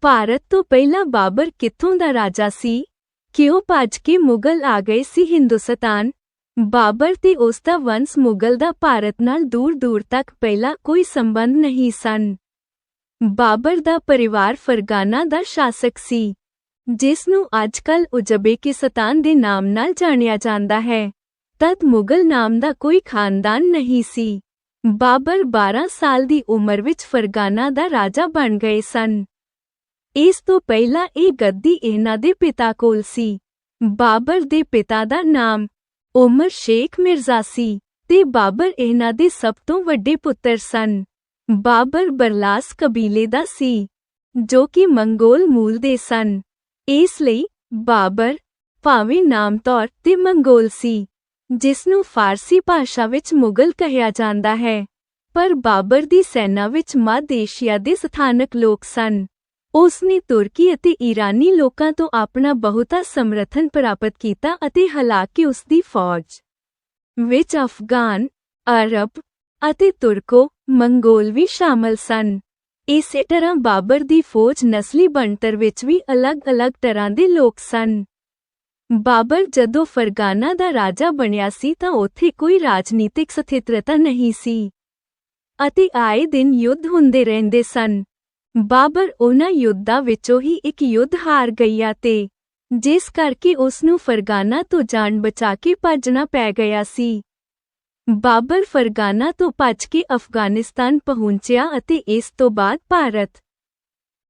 ਭਾਰਤ ਤੋਂ ਪਹਿਲਾਂ ਬਾਬਰ ਕਿੱਥੋਂ ਦਾ ਰਾਜਾ ਸੀ? ਕਿਉਂ ਭੱਜ ਕੇ ਮੁਗਲ ਆ ਗਏ ਸੀ ਹਿੰਦੁਸਤਾਨ? ਬਾਬਰ ਤੇ ਉਸ ਦਾ ਵੰਸ਼ ਮੁਗਲ ਦਾ ਭਾਰਤ ਨਾਲ ਦੂਰ-ਦੂਰ ਤੱਕ ਪਹਿਲਾਂ ਕੋਈ ਸੰਬੰਧ ਨਹੀਂ ਸਨ। ਬਾਬਰ ਦਾ ਪਰਿਵਾਰ ਫਰਗਾਨਾ ਦਾ ਸ਼ਾਸਕ ਸੀ, ਜਿਸ ਨੂੰ ਅੱਜਕੱਲ ਉਜ਼ਬੇਕਿਸਤਾਨ ਦੇ ਨਾਮ ਨਾਲ ਜਾਣਿਆ ਜਾਂਦਾ ਹੈ। ਤਦ ਮੁਗਲ ਨਾਮ ਦਾ ਕੋਈ ਖਾਨਦਾਨ ਨਹੀਂ ਸੀ। ਬਾਬਰ 12 ਸਾਲ ਦੀ ਉਮਰ ਵਿੱਚ ਫਰਗਾਨਾ ਦਾ ਰਾਜਾ ਬਣ ਗਏ ਸਨ। ਇਸ ਤੋਂ ਪਹਿਲਾਂ ਇਹ ਗੱਦੀ ਇਹਨਾਂ ਦੇ ਪਿਤਾ ਕੋਲ ਸੀ। ਬਾਬਰ ਦੇ ਪਿਤਾ ਦਾ ਨਾਮ ਉਮਰ ਸ਼ੇਖ ਮਿਰਜ਼ਾ ਸੀ ਤੇ ਬਾਬਰ ਇਹਨਾਂ ਦੇ ਸਭ ਤੋਂ ਵੱਡੇ ਪੁੱਤਰ ਸਨ। ਬਾਬਰ ਬਰਲਾਸ ਕਬੀਲੇ ਦਾ ਸੀ, ਜੋ ਕਿ ਮੰਗੋਲ ਮੂਲ ਦੇ ਸਨ। ਇਸ ਲਈ ਬਾਬਰ ਭਾਵੇਂ ਨਾਮ ਤੌਰ ਤੇ ਮੰਗੋਲ ਸੀ ਜਿਸ ਨੂੰ ਫਾਰਸੀ ਭਾਸ਼ਾ ਵਿੱਚ ਮੁਗਲ ਕਿਹਾ ਜਾਂਦਾ ਹੈ, ਪਰ ਬਾਬਰ ਦੀ ਸੈਨਾ ਵਿੱਚ ਮੱਧ ਏਸ਼ੀਆ ਦੇ ਸਥਾਨਕ ਲੋਕ ਸਨ। ਉਸ ਨੇ ਤੁਰਕੀ ਅਤੇ ਈਰਾਨੀ ਲੋਕਾਂ ਤੋਂ ਆਪਣਾ ਬਹੁਤਾ ਸਮਰਥਨ ਪ੍ਰਾਪਤ ਕੀਤਾ ਅਤੇ ਹਾਲਾਂਕਿ ਉਸ ਦੀ ਫੌਜ ਵਿੱਚ ਅਫਗਾਨ, ਅਰਬ ਅਤੇ ਤੁਰਕੋ ਮੰਗੋਲ ਵੀ ਸ਼ਾਮਲ ਸਨ। ਇਸੇ ਤਰ੍ਹਾਂ ਬਾਬਰ ਦੀ ਫੌਜ ਨਸਲੀ ਬਣਤਰ ਵਿੱਚ ਵੀ ਅਲੱਗ-ਅਲੱਗ ਤਰ੍ਹਾਂ ਦੇ ਲੋਕ ਸਨ। ਬਾਬਰ ਜਦੋਂ ਫਰਗਾਨਾ ਦਾ ਰਾਜਾ ਬਣਿਆ ਸੀ ਤਾਂ ਉੱਥੇ ਕੋਈ ਰਾਜਨੀਤਿਕ ਸਥਿਰਤਾ ਨਹੀਂ ਸੀ ਅਤੇ ਆਏ ਦਿਨ ਯੁੱਧ ਹੁੰਦੇ ਰਹਿੰਦੇ ਸਨ। ਬਾਬਰ ਉਹਨਾਂ ਯੁੱਧਾਂ ਵਿੱਚੋਂ ਹੀ ਇੱਕ ਯੁੱਧ ਹਾਰ ਗਿਆ ਤੇ, ਜਿਸ ਕਰਕੇ ਉਸ ਨੂੰ ਫਰਗਾਨਾ ਤੋਂ ਜਾਨ ਬਚਾ ਕੇ ਭੱਜਣਾ ਪੈ ਗਿਆ ਸੀ। ਬਾਬਰ ਫਰਗਾਨਾ ਤੋਂ ਭੱਜ ਕੇ ਅਫਗਾਨਿਸਤਾਨ ਪਹੁੰਚਿਆ ਅਤੇ ਇਸ ਤੋਂ ਬਾਅਦ ਭਾਰਤ,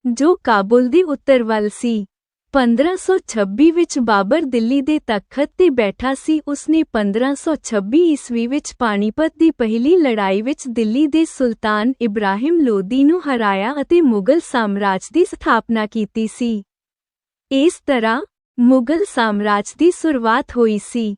ਜੋ ਕਾਬੁਲ ਦੇ ਉੱਤਰ ਵੱਲ ਸੀ। 1526 ਵਿੱਚ ਬਾਬਰ ਦਿੱਲੀ ਦੇ ਤਖਤ ਤੇ ਬੈਠਾ ਸੀ। ਉਸਨੇ 1526 ਈਸਵੀ ਵਿੱਚ ਪਾਣੀਪਤ ਦੀ ਪਹਿਲੀ ਲੜਾਈ ਵਿੱਚ ਦਿੱਲੀ ਦੇ ਸੁਲਤਾਨ ਇਬਰਾਹਿਮ ਲੋਦੀ ਨੂੰ ਹਰਾਇਆ ਅਤੇ ਮੁਗਲ ਸਾਮਰਾਜ ਦੀ ਸਥਾਪਨਾ ਕੀਤੀ ਸੀ। ਇਸ ਤਰ੍ਹਾਂ ਮੁਗਲ ਸਾਮਰਾਜ ਦੀ ਸ਼ੁਰੂਆਤ ਹੋਈ ਸੀ।